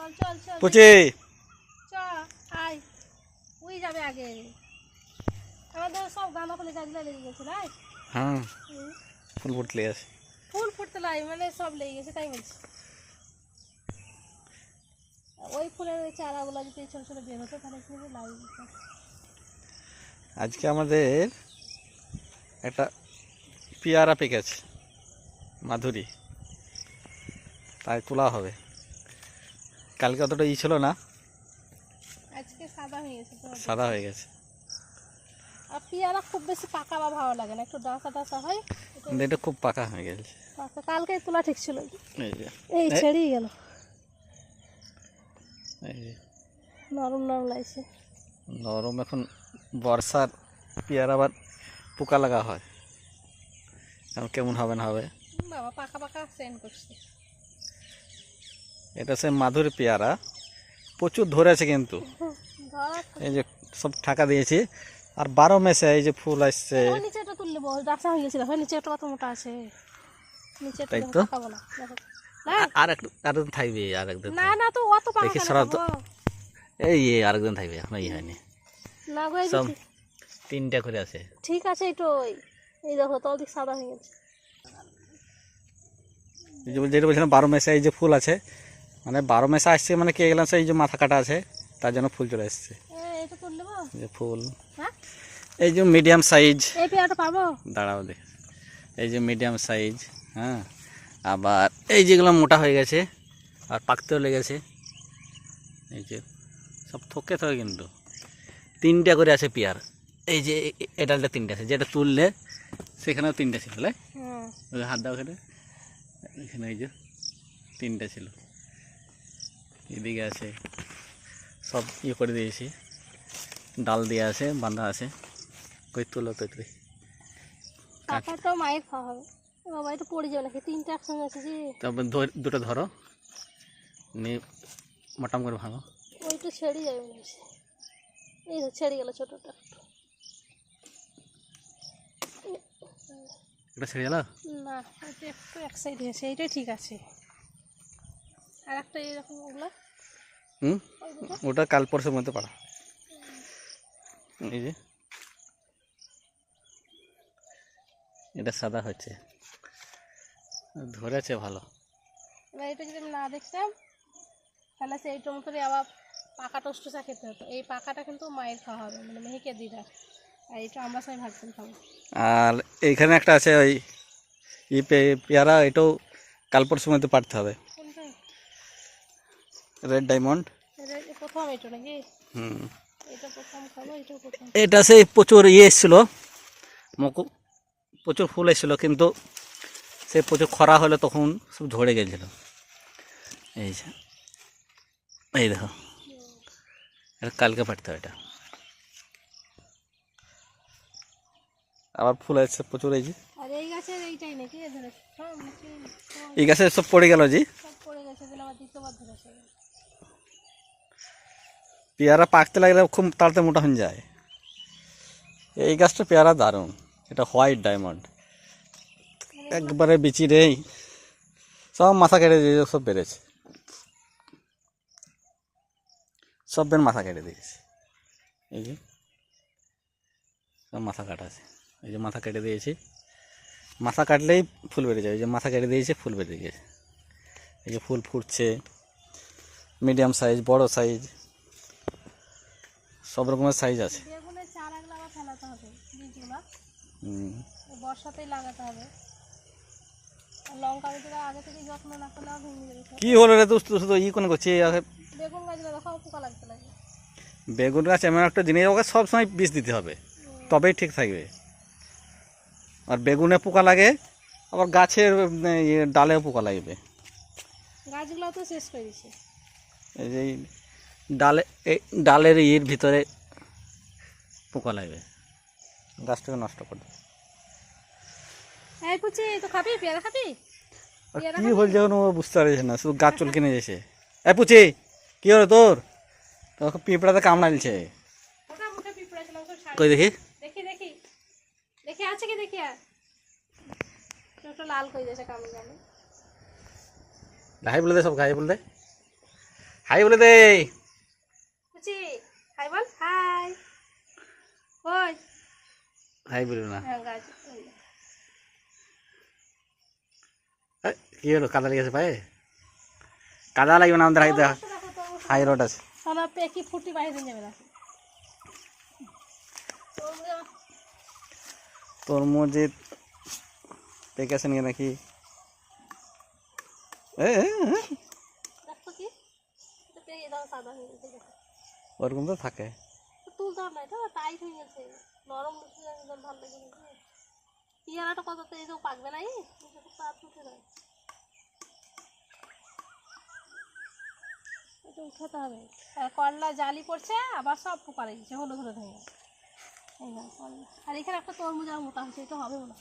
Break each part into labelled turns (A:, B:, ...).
A: চল চল চল
B: পুচি।
A: চ যাবে আগে। আমাদের সব গাঁদা ফুলে গাছগুলো লেগে
B: হ্যাঁ ফুল ফুটলে আছে
A: ফুল ফুটতে লাই মানে সব লেগে গেছে তাই বলছি। ওই ফুলের চারাগুলো যদি ছোটো ছোটো বের হতো তাহলে কি
B: আজকে আমাদের একটা পেয়ারা পেকেছে মাধুরী। তাই তোলা হবে। কালকে অতটা ই ছিল না।
A: আজকে সাদা হয়ে গেছে তো
B: সাদা হয়ে গেছে।
A: আর পেয়ারা খুব বেশি পাকা বা ভালো লাগে না একটু ডাঁসা ডাঁসা হয় এটা
B: খুব পাকা হয়ে গেছে।
A: পাকা। কালকে তোলা ঠিক ছিল।
B: এই
A: ছেড়েই গেল। নরম নরম লাগছে।
B: নরম এখন বর্ষার পেয়ারা আবার পোকা লাগা হয়। কেমন হবে না হবে?
A: বাবা পাকা পাকা সেন্ড করছে।
B: এটা সে মাধুর পেয়ারা। প্রচুর ধরেছে কিন্তু। এই যে সব ঠাকা দিয়েছি। আর বারো মেসে এই যে ফুল আসছে।
A: ওই নিচেটা তুললে বল হয়ে গেছে দেখো নিচে কত মোটা আছে।
B: তো? আর একটু থাকবে আর একদিন
A: না না তো অত পাকা
B: দেখি সরা তো। এই এই আর একদিন থাকবে এখন এই হয়নি।
A: না গো
B: সব তিনটা করে আছে।
A: ঠিক আছে এই তো এই দেখো তো দিক সাদা হয়ে গেছে।
B: যেটা বলছিলাম বারো মেসে এই যে ফুল আছে মানে বারো মেসে আসছে মানে কে গেলাম এই যে মাথা কাটা আছে তার জন্য ফুল চলে আসছে।
A: এ, এটা তুললে বল।
B: এই যে ফুল।
A: হ্যাঁ?
B: এই যে মিডিয়াম সাইজ
A: এই
B: দাঁড়াও দেখ এই যে মিডিয়াম সাইজ হ্যাঁ? আবার এই যেগুলো মোটা হয়ে গেছে আর পাকতেও লেগেছে। এই যে সব থকে থাকে কিন্তু। তিনটা করে আছে পেয়ার। এই যে এ- এ- এটাতে তিনটা আছে যেটা তুললে সেখানেও তিনটা ছিল?
A: হুম
B: হাত দাও এখানে এখানে এই যে তিনটা ছিল। এদিকে আছে সব ইয়ে করে দিয়েছি। ডাল দিয়ে আছে বাঁধা আছে। কই তুলো তো তুই।
A: পাকাটাও মায়ের খাওয়া হবে। বাবা এটা পড়ে যাবে নাকি? তিনটা একসঙ্গে আছে যে।
B: ধর- দুটো ধরো। নিয়ে মোটাম করে ভাঙো।
A: ওইটা ছেড়ে যাবে এই তো ছেড়ে গেল ছোটটা।
B: এটা ছেড়ে গেল?
A: না এটা একটু এক সাইড হয়েছে এইটাই ঠিক আছে। আর একটা ওগুলো?
B: হুম? ওটা কাল পরশুর মধ্যে পারা এই যে। এটা সাদা হচ্ছে ধরেছে ভালো।
A: এবার এটা যদি আমি না দেখতাম তাহলে সেই টমেটোরে আবার পাকা টোস্টোসা খেতে হতো। এই পাকাটা কিন্তু মায়ের খাওয়া হবে মানে মেহেকে দিদা। আর এটা আমরা সবাই ভাগছেন খাব।
B: আর এইখানে একটা আছে ওই ই পেয়ারা এটাও কাল পরশুর মধ্যে পারতে হবে। রেড ডায়মন্ড
A: এটা এটা প্রথম এটা নাকি?
B: হুম।
A: এটা প্রথম খাব এটা প্রথম।
B: এটা সেই প্রচুর ইয়ে এসেছিল। মকু প্রচুর ফুল এসেছিল কিন্তু সে প্রচুর খরা হলে তখন সব ঝরে গেছিল। এই যে এই দেখো। এটা কালকে পাঠতে হবে এটা। আবার ফুল এসছে প্রচুর এই যে।
A: আর এই গাছের এইটাই নাকি? এ ধরে সব নাকি সব-
B: এই গাছে সব পড়ে গেল জি।
A: সব পড়ে গেছে দিন আবার দ্বিতীয়বার ধরেছে
B: পেয়ারা পাকতে লাগলে খুব তাড়াতাড়ি মোটা হয়ে যায়। এই গাছটা পেয়ারা দারুণ। এটা হোয়াইট ডায়মন্ড একবারে বিচি রেই সব মাথা কেটে দিয়ে সব বেড়েছে। সব বের মাথা কেটে দিয়েছে। এই যে। সব মাথা কাটা আছে। এই যে মাথা কেটে দিয়েছি। মাথা কাটলেই ফুল বেরিয়ে যায় এই যে মাথা কেটে দিয়েছে, ফুল বেরিয়ে গেছে। এই যে ফুল ফুটছে। মিডিয়াম সাইজ বড় সাইজ সব রকমের সাইজ আছে।
A: বেগুনের চারাগুলো আবার ফেলাতে হবে বীজগুলো
B: হুম।
A: বর্ষাতেই লাগাতে হবে। লঙ্কা গাছগুলো আগে থেকে যত্ন না করলে ভেঙে যাবে।
B: কি হলো রে শুধু ই কোনো করছি
A: বেগুন গাছগুলো দেখো পোকা লাগতে লাগে
B: বেগুন গাছ এমন একটা জিনিস ওকে সবসময় বীজ দিতে হবে। তবেই ঠিক থাকবে। আর বেগুনে পোকা লাগে আবার গাছের ডালেও পোকা লাগবে।
A: গাছগুলো তো শেষ করে দিছে।
B: এই যে এই ডালে এই ডালের ইয়ের ভিতরে পোকা লাগবে। গাছটাকে নষ্ট করে দেবে।
A: এই পুচি তো খাবি? পেয়ারা খাবি?
B: কি হল যখন ও বুঝতে পারছে না শুধু গাছ চুলকে নিয়ে যেছে এ পুচি কি হলো তোর? তোকে পিঁপড়াতে কামড়াইছে কই দেখি?
A: দেখি দেখি। দেখি আছে কি দেখি আর একটু লাল করে দিয়েছে কামড় কামড়
B: হাই বলে দে সব হাই বলে দে। হাই বলে দে।
A: কুচি হাই বল হাই। ওই।
B: হাই বলো না।
A: হ্যাঁ
B: কি হলো কাদা লেগেছে পায়ে? কাদা লাগবে না আমাদের হাইতে হাই রোড আছে।
A: সারা পেকি ফুটি বাইরে যাবে না।
B: তরমুজে পেকেছে নিয়ে নাকি? এ, এ, ওরকম তো থাকে।
A: না টাইট হয়ে গেছে। নরম বসে একদম ভালো লেগে গেছে পিয়ারাটা কত তো পাকবে না এই এটা উঠে যায়। এটা উঠাতে হবে। আর করলা জালি পড়ছে আবার সব পোকা লেগেছে হলুদ হলুদ হয়ে এই আর এখানে একটা তরমুজ আর মোটা হচ্ছে এটা হবে না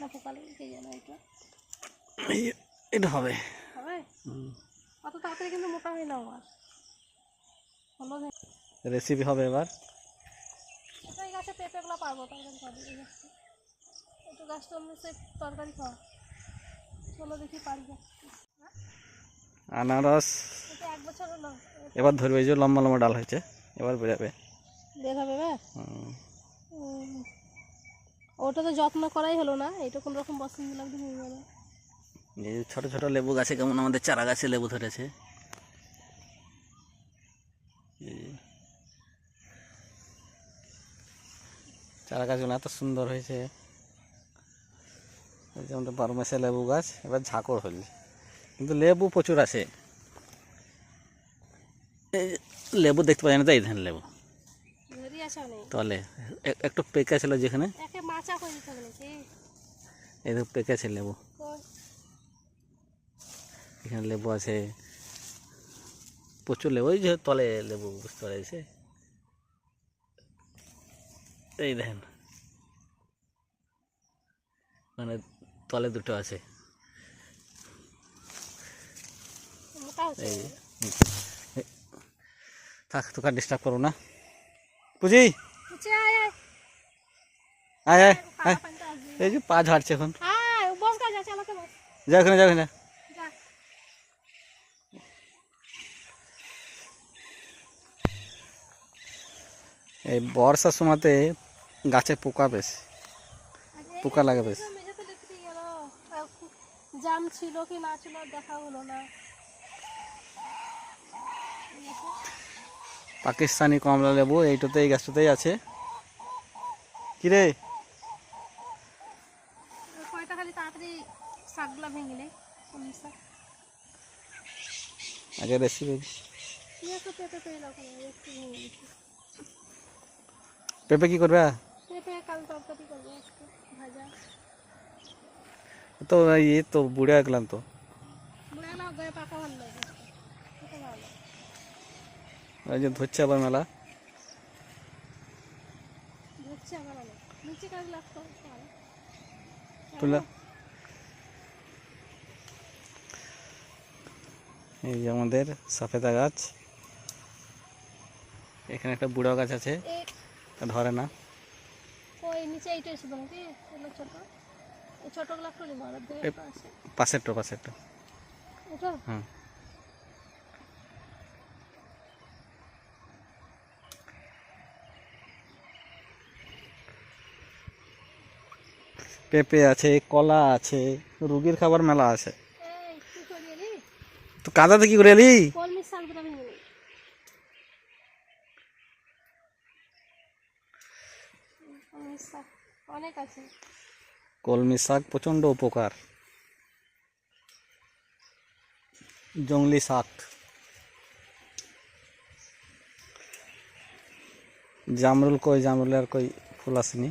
A: না পোকা লেগে কে জানো এটা।
B: এটা হবে।
A: হবে। অত তাড়াতাড়ি কিন্তু মোটা হয় না আমার
B: রেসিপি হবে এবার।
A: এই গাছে পেঁপেগুলো পারব তরকারি একটু তরকারি খাওয়া। চলো দেখি
B: আনারস। এবার ধরবে যে লম্বা লম্বা ডাল হয়েছে এবার বেরোবে।
A: ওটা তো যত্ন করাই হলো না এটা কোন রকম বসন দিলাম তো হয়ে গেল
B: ছোট ছোট লেবু গাছে কেমন আমাদের চারা গাছে লেবু ধরেছে। চারা গাছগুলো এত সুন্দর হয়েছে। আমাদের বারো মাসে লেবু গাছ এবার ঝাঁকড় হল। কিন্তু লেবু প্রচুর আছে। লেবু দেখতে পাই না তো এই ধান লেবু। তলে। একটু পেকে ছিল যেখানে। এই তো পেকেছে লেবু। এখানে লেবু আছে। প্রচুর লেবু ওই যে তলে লেবু বুঝতে পারছে এই দেখেন। মানে তলে দুটো আছে। এই থাক তোকে ডিস্টার্ব করো না। বুঝি
A: আয় আয়।
B: আয় এই যে পা ঝাড়ছে এখন। যা ওখানে যা ওখানে এই বর্ষার সময়তে গাছে পোকা বেশ। পোকা লাগে বেশ।
A: জাম ছিল কি না ছিল দেখা হলো না।
B: পাকিস্তানি কমলা লেবু এইটাতে এই গাছটাতেই আছে। কিরে?
A: কয়টা খালি তাড়াতাড়ি শাকগুলা ভেঙে নেই
B: আগে রেসিপি
A: দিচ্ছি।
B: পেঁপে কি করবে?
A: পেঁপে কাল তরকারি করব একটু ভাজা।
B: তো ইয়ে তো বুড়ে গেলাম তো।
A: বুড়া না গায়ে পাকা ভালো লাগে খেতে
B: ওই যে ধরছে আবার মেলা।
A: ধরছে আমার নিচে কাজ লাগতো
B: তুলা এই যে আমাদের সফেদা গাছ। এখানে একটা বুড়ো গাছ আছে। ধরে না।
A: নিচে এইটা এসে নাকি এগুলো ছোট। এই ছোটগুলো খুলি মারার দিয়ে
B: এ-
A: আছে।
B: পাশেরটা পাশেরটা।
A: এটা?
B: হুম। পেঁপে আছে কলা আছে রুগীর খাবার মেলা আছে। তো কাদাতে কি করে এলি
A: কলমি শাক দুটা ভেঙে নিই কলমি শাক অনেক আছে
B: কলমি শাক প্রচণ্ড উপকার জংলি শাক। জামরুল কই জামরুলের কই ফুল আসেনি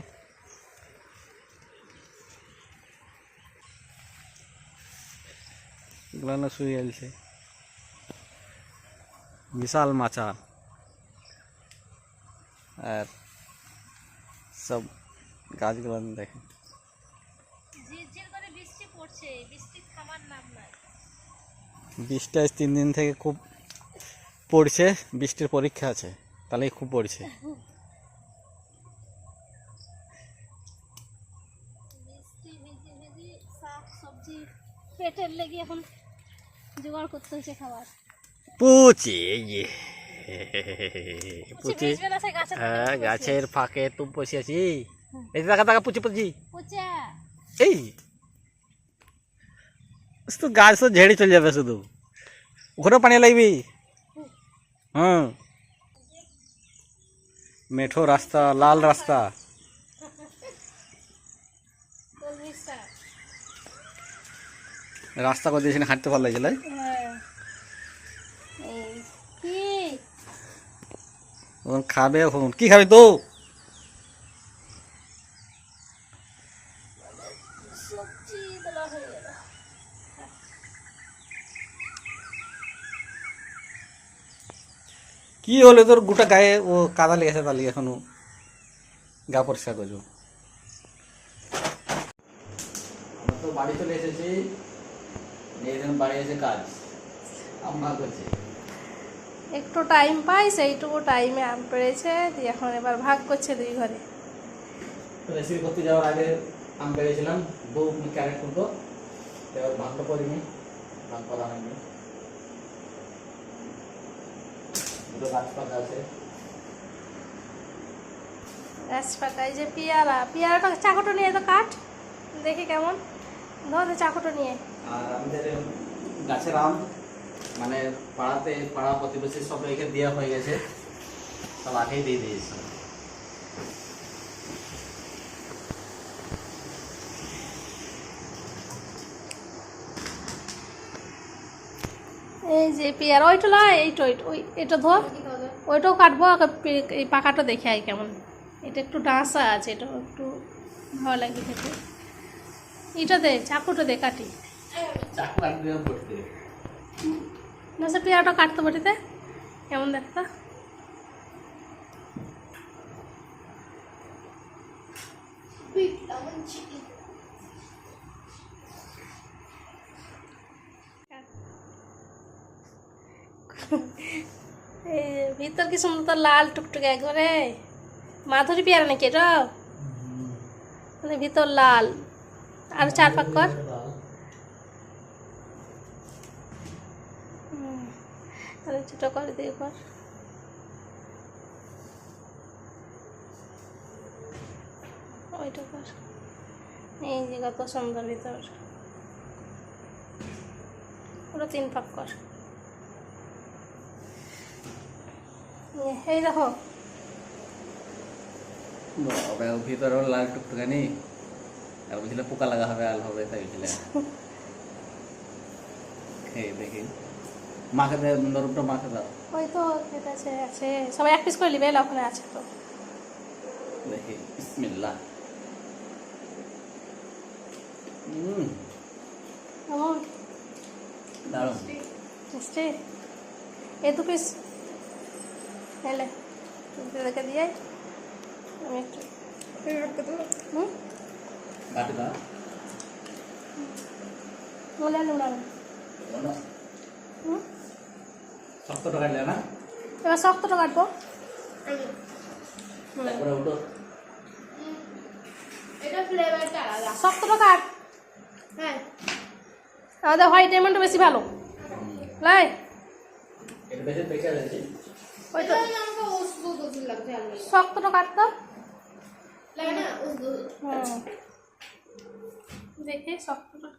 B: এগুলো না শুয়ে গেছে বিশাল মাচার আর সব গাছগুলো দেখেন
A: ঝিরঝির করে বৃষ্টি পড়ছে বৃষ্টি থামার নাম নাই
B: বৃষ্টি আজ তিন দিন থেকে খুব পড়ছে বৃষ্টির পরীক্ষা আছে তাহলে খুব পড়ছে।
A: সবজি পেটের লেগে এখন জোগাড় করতে খাবার।
B: পুচি পুচি
A: না সেই গাছের
B: হ্যাঁ গাছের ফাঁকে তো বসে আছি। এই দেখা দেখা পুচি পুচি।
A: পুচা।
B: এই। তো গাছ তো ঝেড়ে চলে যাবে শুধু ওখানেও পানি লাগবি হুম মেঠো রাস্তা লাল রাস্তা রাস্তা করে দিয়েছি হাঁটতে ভালো লাগছিল খাবে এখন কি খাবি তো
A: সবজি তোলা হয়ে গেল
B: কি হলো তোর গোটা গায়ে ও কাদা লেগেছে তাহলে এখনও গা পরিষ্কার তো বাড়ি চলে এসেছি। বাড়ি এসে কাজ। আমরা করছি।
A: একটু টাইম পাই সেইটুকু টাইমে আম পেড়েছে দিয়ে এখন এবার ভাগ করছে দুই ঘরে।
B: রেসিপি করতে যাওয়ার আগে আম পেয়েছিলাম দু ক্যারেট তুলতো এবার ভাগটা করিনি ভাগ করা হয়নি। দুটো গাছ পাতা আছে।
A: গাছ পাকায় যে পেয়ারা পেয়ারাটা চাকুটো নিয়ে তো কাট দেখি কেমন। ধর চাকুটো নিয়ে।
B: আর আমাদের গাছের আম মানে পাড়াতে পাড়া প্রতিবেশী সব রেখে দেওয়া হয়ে গেছে সব আগেই দিয়ে দিয়েছি।
A: এই যে পেয়ারা ওইটা লয় এইটা ওইটা ওই এটা ধর। ওইটাও কাটবো এই পাকাটা দেখে আই কেমন। এটা একটু ডাঁসা আছে এটা একটু ভালো লাগে খেতে এটা দে চাকুটা দে কাটি। না সে পেয়ারাটা কাটতে পারিতে কেমন দেখতা এই ভিতর কি সুন্দর লাল টুকটুকে একবারে? মাধুরী পেয়ারা নাকি এটা? মানে ভিতর লাল। আর চার পাক কর। ছোট করে দিয়ে কর। ওইটা কর। এই যে কত সুন্দর ভিতর। ওটা তিন পাক কর। এই- দেখো।
B: বাবা ভিতরে লাল টুকটুকানি আর বুঝলে পোকা লাগা হবে আল হবে তাই বুঝলে খেয়ে দেখি। মাকে দে নরমটা মাকে দাও
A: ওই তো আছে আছে। সবাই এক পিস করে নিবে ওখানে আছে তো।
B: দেখি বিসমিল্লাহ হুম দারুণ।
A: মিষ্টি। এই দু পিস এলে রেখে দিয়ে আমি একটু হুম
B: কাটি দাও
A: মনে আলু হুম
B: শক্ত টাকা না
A: এবার শক্তটা কাটবো হুম। শক্তটা কাট
C: হ্যাঁ
A: আমাদের হোয়াইট ডায়মন্ডটা বেশি ভালো লাই
B: এটা বেশি বেকার আছে
A: ওই তো শক্তটা কাটতো দেখে শক্তটা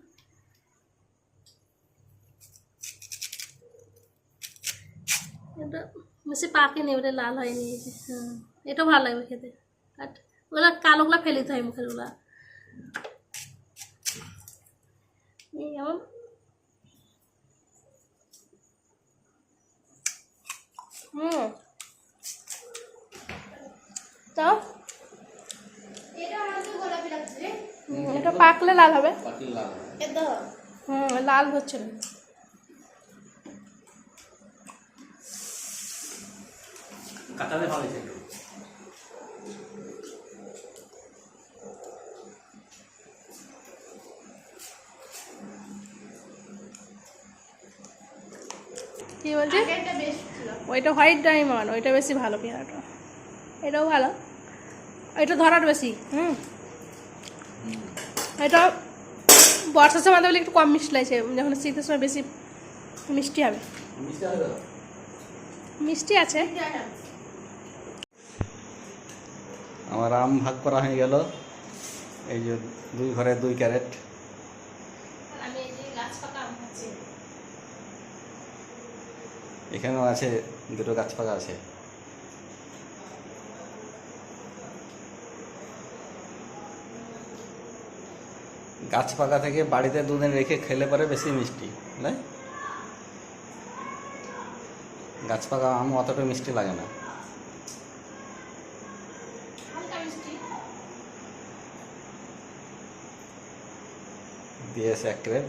A: এটা বেশি পাকেনি ওটা লাল হয়নি। হ্যাঁ এটাও ভালো লাগবে খেতে। কাট। ওগুলো কালোগুলা ফেলে দিতে হয় মুখের ওগুলা এই হুম।
C: তো?
A: এটা পাকলে লাল হবে। হুম লাল হচ্ছে না।
B: কাটালে ভালো
A: কি বলছি? ওইটা হোয়াইট ডায়মন্ড ওইটা বেশি ভালো পেয়ারাটা। এটাও ভালো। এটা ধরার বেশি হুম। এটা বর্ষার সময় বলে একটু কম মিষ্টি লাগছে যখন শীতের সময় বেশি মিষ্টি হবে। মিষ্টি আছে।
B: আমার আম ভাগ করা হয়ে গেল। এই যে দুই ঘরে দুই ক্যারেট
A: আমি এই যে গাছ পাকা আম খাচ্ছি
B: এখানেও আছে দুটো গাছপালা আছে। গাছপালা থেকে বাড়িতে দুদিন রেখে খেলে পরে বেশি মিষ্টি নাই গাছ পাকা আম অতটা মিষ্টি লাগে না। দিয়েছে এক ক্রেট